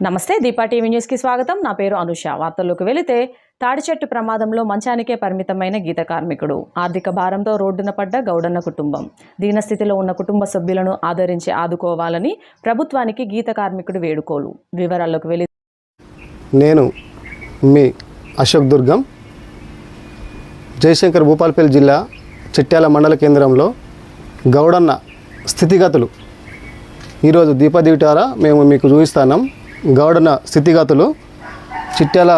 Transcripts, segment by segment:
నమస్తే దీపా టీవీ న్యూస్కి స్వాగతం. నా పేరు అనుష. వార్తల్లోకి వెళితే తాడిచెట్టు ప్రమాదంలో మంచానికే పరిమితమైన గీత కార్మికుడు. ఆర్థిక భారంతో రోడ్డున పడ్డ గౌడన్న కుటుంబం. దీనస్థితిలో ఉన్న కుటుంబ సభ్యులను ఆదరించి ఆదుకోవాలని ప్రభుత్వానికి గీత కార్మికుడు వేడుకోలు. వివరాల్లోకి వెళ్ళి నేను మీ అశోక్ దుర్గం. జయశంకర్ భూపాలపల్లి జిల్లా చిట్యాల మండల కేంద్రంలో గౌడన్న స్థితిగతులు. ఈరోజు దీపదీటారా మేము మీకు చూపిస్తున్నాం గౌడన్న స్థితిగతులు. చిట్యాల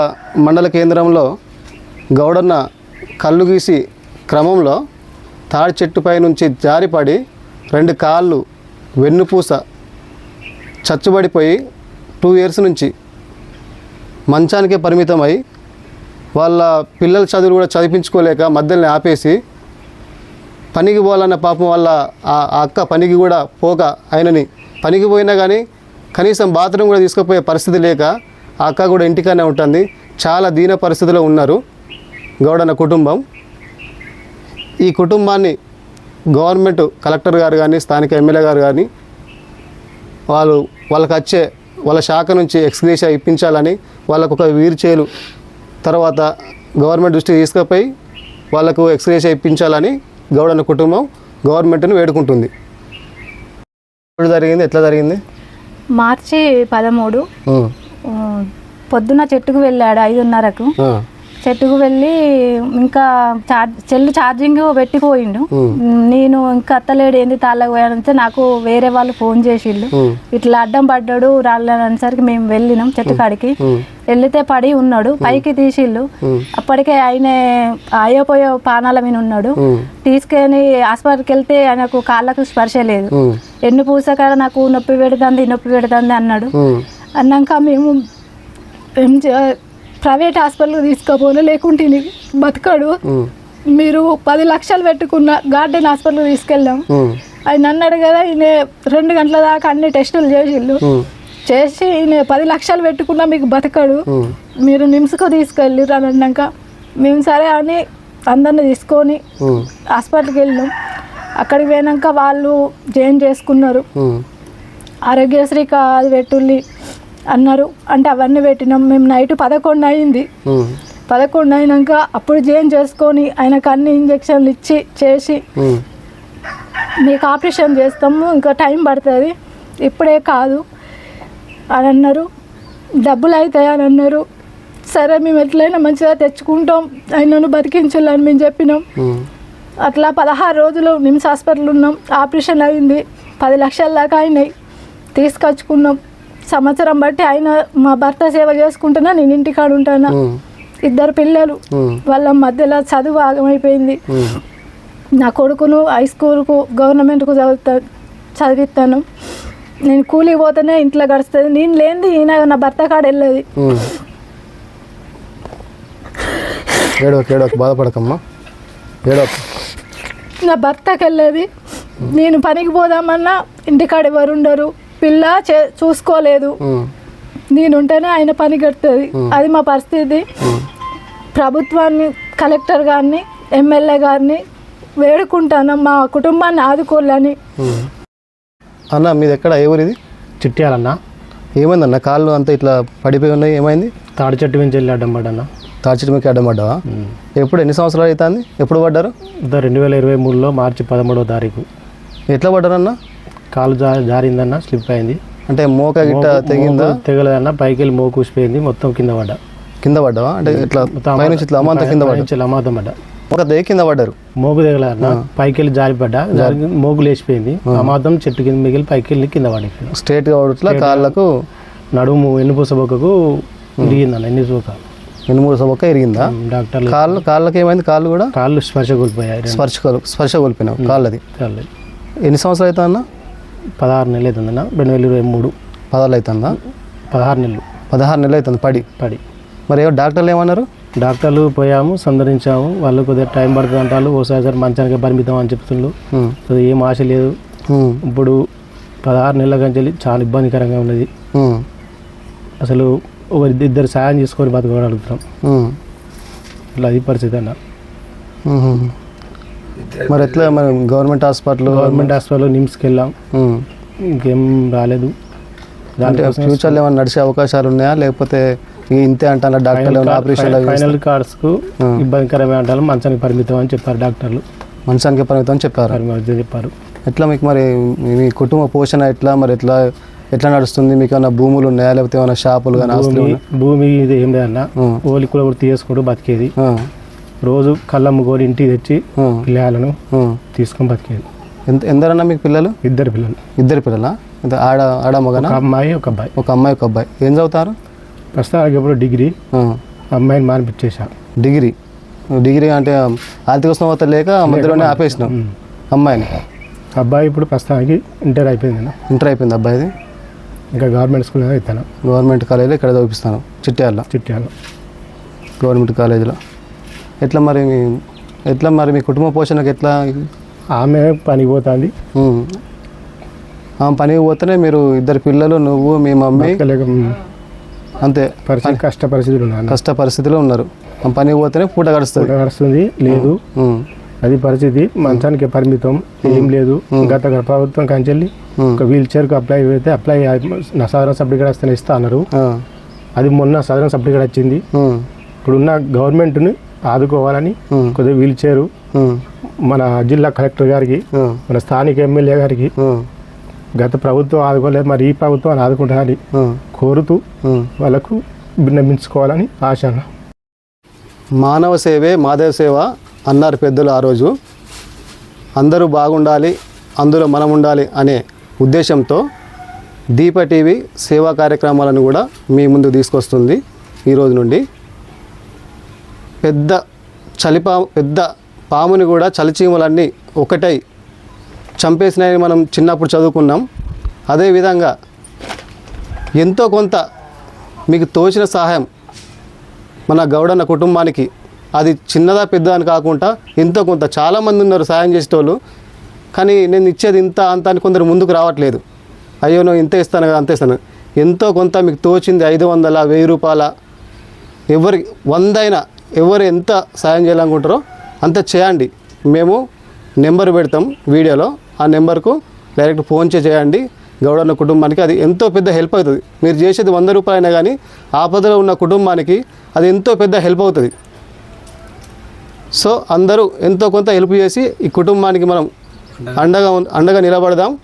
మండల కేంద్రంలో గౌడన్న కళ్ళు గీసి క్రమంలో తాడి చెట్టుపై నుంచి జారిపడి రెండు కాళ్ళు వెన్నుపూస చచ్చుబడిపోయి టూ ఇయర్స్ నుంచి మంచానికే పరిమితమై వాళ్ళ పిల్లల చదువులు కూడా చదివించుకోలేక మధ్యలో ఆపేసి పనికి పోవాలన్న పాపం వల్ల ఆ అక్క పనికి కూడా పోక ఆయనని పనికి పోయినా కానీ కనీసం బాత్రూమ్ కూడా తీసుకుపోయే పరిస్థితి లేక ఆ అక్క కూడా ఇంటికానే ఉంటుంది. చాలా దీన పరిస్థితిలో ఉన్నారు గౌడన్న కుటుంబం. ఈ కుటుంబాన్ని గవర్నమెంట్ కలెక్టర్ గారు కానీ స్థానిక ఎమ్మెల్యే గారు కానీ వాళ్ళు వాళ్ళకి వచ్చే వాళ్ళ శాఖ నుంచి ఎక్స్గ్రేషియా ఇప్పించాలని వాళ్ళకు ఒక వీల్ తర్వాత గవర్నమెంట్ దృష్టికి తీసుకుపోయి వాళ్ళకు ఎక్స్గ్రేషియా ఇప్పించాలని గౌడన్న కుటుంబం గవర్నమెంట్ని వేడుకుంటుంది. ఎప్పుడు జరిగింది ఎట్లా జరిగింది? మార్చి పదమూడు. పొద్దున చెట్టుకు వెళ్ళాడు ఐదున్నరకు. చెట్టుకు వెళ్ళి ఇంకా సెల్ ఛార్జింగ్ పెట్టిపోయిండు నేను ఇంకా అత్తలేడు ఏంది తాళ్ళకు పోయాడంటే నాకు వేరే వాళ్ళు ఫోన్ చేసిండు. ఇట్లా అడ్డం పడ్డాడు రాళ్ళనేసరికి మేము వెళ్ళినాం చెట్టు కాడికి. వెళ్తే పడి ఉన్నాడు పైకి తీసిళ్ళు. అప్పటికే ఆయన అయ్యోపోయో పానాల మీద ఉన్నాడు. తీసుకొని హాస్పిటల్కి వెళ్తే ఆయనకు కాళ్ళకు స్పర్శ లేదు. ఎన్ను పూసకాడ నాకు నొప్పి పెడుతుంది నొప్పి పెడుతుంది అన్నాడు. అన్నాక మేము ప్రైవేట్ హాస్పిటల్కి తీసుకుపోను లేకుంటే బతకడు. మీరు పది లక్షలు పెట్టుకున్న గార్డెన్ హాస్పిటల్కి తీసుకెళ్ళాం. ఆయన అన్నాడు కదా ఈయన రెండు గంటల దాకా అన్ని టెస్టులు చేసిళ్ళు. చేసి ఈయన పది లక్షలు పెట్టుకున్నా మీకు బతకడు. మీరు నిమ్స్కు తీసుకెళ్ళి అని అన్నాక మేము సరే అని అందరిని తీసుకొని. హాస్పిటల్కి వెళ్ళాం అక్కడికి పోయినాక వాళ్ళు జాయిన్ చేసుకున్నారు. ఆరోగ్యశ్రీ అది పెట్టుల్లి అన్నారు. అంటే అవన్నీ పెట్టినాం. మేము నైట్ పదకొండు అయింది. పదకొండు అయినాక అప్పుడు జాయిన్ చేసుకొని ఆయనకు అన్ని ఇంజక్షన్లు ఇచ్చి చేసి. మీకు ఆపరేషన్ చేస్తాము. ఇంకా టైం పడుతుంది. ఇప్పుడే కాదు అని అన్నారు. డబ్బులు అవుతాయి అని అన్నారు. సరే మేము ఎట్లయినా మంచిగా తెచ్చుకుంటాం. ఆయనను బతికించాలని మేము చెప్పినాం. అట్లా పదహారు రోజులు నిమ్స్ హాస్పిటల్ ఉన్నాం. ఆపరేషన్ అయింది. పది లక్షల దాకా అయినాయి. తీసుకొచ్చుకున్నాం. సంవత్సరం బట్టి ఆయన మా భర్త సేవ చేసుకుంటున్నా నేను ఇంటికాడ ఉంటాను. ఇద్దరు పిల్లలు. వాళ్ళ మధ్యలో చదువు ఆగమైపోయింది. నా కొడుకును హై స్కూల్కు గవర్నమెంట్కు చదువుతా చదివిస్తాను. నేను కూలికి పోతేనే ఇంట్లో గడుస్తుంది. నేను లేనిది ఈయన నా భర్త కాడ వెళ్ళేది. బాధపడకమ్మా. నా భర్తకి వెళ్ళేది. నేను పనికి పోదామన్నా ఇంటికాడ ఎవరు ఉండరు. పిల్ల చే చూసుకోలేదు. నేనుంటేనే ఆయన పని కడుతుంది అది మా పరిస్థితి. ప్రభుత్వాన్ని కలెక్టర్ గారిని ఎమ్మెల్యే గారిని వేడుకుంటాను. మా కుటుంబాన్ని ఆదుకోవాలని ఉం. అన్న మీది ఎక్కడ ఏ ఊరిది? చిట్యాలన్న. ఏమైందన్న? కాళ్ళు అంతా ఇట్లా పడిపోయి ఉన్నాయి. ఏమైంది? తాడి చెట్టు నుంచి వెళ్ళి అడ్డం పడ్డన్న తాచిటి మీకు అడ్డం పడ్డావా? ఎప్పుడు? ఎన్ని సంవత్సరాలు అవుతుంది? ఎప్పుడు పడ్డారు? రెండు వేల ఇరవై మూడులో మార్చి పదమూడవ తారీఖు. ఎట్లా పడ్డారన్న? కాలు జారిందన్న స్లిప్ అయింది. అంటే మోక గిట్ట తెగిందా? తెగలేదన్న పైకి వెళ్ళి మోకు ఊసిపోయింది మొత్తం కింద పడ్డా. కింద పడ్డావా? అంటే ఇట్లా పైనుంచి ఇట్లా అమ్మంతా కింద పడ్డా? అమాతం పడ్డా. ఒక కింద పడ్డారు? మోకు తెగలేదన్న పైకి వెళ్ళి జారి పడ్డా. జారి మోకు లేచిపోయింది. అమాతం చెట్టు కింద మిగిలి పైకి వెళ్ళి కింద పడిపోయింది స్ట్రేట్గా పడట్లా కాళ్ళకు? నడుము ఎన్నుపూస బొక్కకు ఇరిగిందన్న ఎన్ని చూక రెండు మూడు సొక్క ఇరిగిందా డాక్టర్లు కాళ్ళు కాళ్ళకి ఏమైంది? కాళ్ళు కూడా? కాళ్ళు స్పర్శ కోల్పోయాయి స్పర్శ స్పర్శ కోల్పోయినావు కాళ్ళది. కాళ్ళు. ఎన్ని సంవత్సరాలు అవుతా అన్న? పదహారు నెలలు అవుతుందన్న. రెండు వేల ఇరవై మూడు. పదాలు అవుతుందా? పదహారు నెలలు. పదహారు నెలలు అవుతుంది పడి. పడి. మరి ఏమో డాక్టర్లు ఏమన్నారు? డాక్టర్లు పోయాము సందర్శించాము వాళ్ళు కొద్దిగా టైం పడుతుంది అంటారు. ఓసారి మంచానికి పరిమితం అని చెప్తుండ్రు. అది ఏం ఆశ లేదు. ఇప్పుడు పదహారు నెలల కంచెల్లి చాలా ఇబ్బందికరంగా ఉన్నది. అసలు ఒక ఇద్దరు సాయం చేసుకొని బతకగలుగుతున్నాం ఇట్లా అది పరిస్థితి అన్న. మరి ఎట్లా మరి గవర్నమెంట్ హాస్పిటల్ గవర్నమెంట్ హాస్పిటల్లో నిమ్స్కి వెళ్ళాం ఇంకేం రాలేదు. అంటే ఫ్యూచర్లో ఏమైనా నడిచే అవకాశాలు ఉన్నాయా? లేకపోతే ఇంతే అంటారా? డాక్టర్లు అవి ఫైనల్ కార్డ్స్కు ఇబ్బందికరమైన అంటారు. మంచానికి పరిమితం అని చెప్పారు డాక్టర్లు. మంచానికి పరిమితం అని చెప్పారు. చెప్పారు. ఎట్లా మీకు మరి మీ- కుటుంబ పోషణ ఎట్లా? మరి ఎట్లా ఎట్లా నడుస్తుంది? మీకు ఏమైనా భూములు ఉన్నాయా? లేకపోతే ఏమైనా షాపులు కానీ భూమి ఇది ఏం లేదన్న. ఓలి కూడా కూడా తీసుకుంటూ బతికేది. రోజు కళ్ళమ్ముకొని ఇంటికి తెచ్చి పిల్లలను. తీసుకొని బతికేది. ఎంత ఎందరన్నా మీకు పిల్లలు? ఇద్దరు పిల్లలు. ఇద్దరు పిల్లలా? ఇంత ఆడ ఆడ మగనా? ఒక అమ్మాయి ఒక అబ్బాయి. ఒక అమ్మాయి ఒక అబ్బాయి. ఏం చదువుతారు? ప్రస్తుతానికి ఎప్పుడు డిగ్రీ. అమ్మాయిని మానిపించేశాం డిగ్రీ. డిగ్రీ అంటే ఆర్థిక స్తోమత లేక మధ్యలోనే ఆపేసినాం అమ్మాయిని. అబ్బాయి ఇప్పుడు ప్రస్తుతానికి ఇంటర్ అయిపోయింది ఇంటర్ అయిపోయింది అబ్బాయిది? ఇంకా గవర్నమెంట్ స్కూల్ అవుతాను గవర్నమెంట్ కాలేజీలో ఇక్కడ చదివిస్తాను చిట్యాల చిట్యాల గవర్నమెంట్ కాలేజీలో. ఎట్లా మరి మీ ఎట్లా మరి మీ కుటుంబ పోషణకు ఎట్లా? ఆమె పనికి పోతుంది. ఉమ్. ఆ పనికి పోతేనే మీరు ఇద్దరు పిల్లలు నువ్వు మీ మమ్మీ. అంతే. పరిస్థితి కష్ట పరిస్థితులు కష్ట పరిస్థితిలో ఉన్నారు. ఆ పనికి పోతేనే పూట గడుస్తుంది. నడుస్తుంది లేదు. అది పరిస్థితి మంచానికి పరిమితం ఏం లేదు. గత ప్రభుత్వం కంచెల్లి ఒక వీల్ చైర్కి అప్లై అయితే అప్లై నా సాధారణ సర్టిఫికేట్ వస్తే ఇస్తా అన్నారు. అది మొన్న సాధారణ సర్టిఫికేట్ వచ్చింది. ఇప్పుడున్న గవర్నమెంట్ని ఆదుకోవాలని. కొద్దిగా వీల్ చైరు ఉమ్. మన జిల్లా కలెక్టర్ గారికి. మన స్థానిక ఎమ్మెల్యే గారికి. గత ప్రభుత్వం ఆదుకోలేదు మరి ఈ ప్రభుత్వం ఆదుకుంటారని. కోరుతూ. వాళ్ళకు విన్నవించుకోవాలని ఆశ. మానవ సేవే మాధవ సేవ అన్నారు పెద్దలు ఆ రోజు అందరూ బాగుండాలి అందులో మనం ఉండాలి అనే ఉద్దేశంతో దీప టీవీ సేవా కార్యక్రమాలను కూడా మీ ముందు తీసుకొస్తుంది ఈ రోజు నుండి పెద్ద చలిపా పెద్ద పాముని కూడా చలిచీమలన్నీ ఒకటై చంపేసినాయని మనం చిన్నప్పుడు చదువుకున్నాం. అదేవిధంగా ఎంతో కొంత మీకు తోచిన సహాయం మన గౌడన్న కుటుంబానికి అది చిన్నదా పెద్ద అని కాకుండా ఎంతో కొంత చాలామంది ఉన్నారు సాయం చేసేటోళ్ళు కానీ నేను ఇచ్చేది ఇంత అంత అని కొందరు ముందుకు రావట్లేదు. అయ్యో నువ్వు ఇంత ఇస్తాను కదా అంత ఇస్తాను. ఎంతో కొంత మీకు తోచింది ఐదు వందల వెయ్యి రూపాయల ఎవరి వందైనా ఎవరు ఎంత సాయం చేయాలనుకుంటారో అంత చేయండి. మేము నెంబర్ పెడతాం వీడియోలో. ఆ నెంబర్కు డైరెక్ట్ ఫోన్ చే చేయండి. గౌడన్న కుటుంబానికి అది ఎంతో పెద్ద హెల్ప్ అవుతుంది. మీరు చేసేది వంద రూపాయలైనా కానీ ఆపదలో ఉన్న కుటుంబానికి అది ఎంతో పెద్ద హెల్ప్ అవుతుంది. సో అందరూ ఎంతో కొంత హెల్ప్ చేసి ఈ కుటుంబానికి మనం అండగా ఉం- అండగా నిలబడదాం.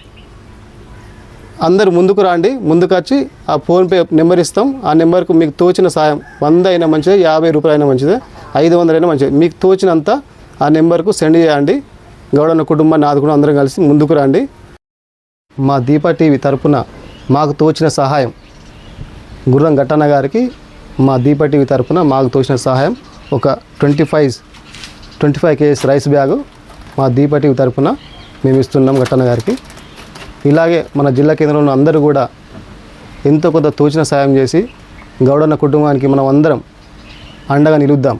అందరు ముందుకు రండి ముందుకు వచ్చి ఆ ఫోన్పే నెంబర్ ఇస్తాం. ఆ నెంబర్కు మీకు తోచిన సాయం వంద అయినా మంచిదే యాభై రూపాయలు అయినా మంచిదే ఐదు వందలైనా మంచిది. మీకు తోచినంత ఆ నెంబర్కు సెండ్ చేయండి. గౌడన్న కుటుంబాన్ని ఆదుకుని అందరం కలిసి ముందుకు రండి. మా దీప టీవీ తరపున మాకు తోచిన సహాయం గుర్రం ఘటన గారికి మా దీప టీవీ తరపున మాకు తోచిన సహాయం ఒక twenty five twenty five KGs rice bag మా దీప టీవీ తరపున మేము ఇస్తున్నాం ఘటన గారికి. ఇలాగే మన జిల్లా కేంద్రంలో ఉన్న అందరూ కూడా ఎంతో కొంత తోచిన సాయం చేసి గౌడన్న కుటుంబానికి మనం అందరం అండగా నిలుద్దాం.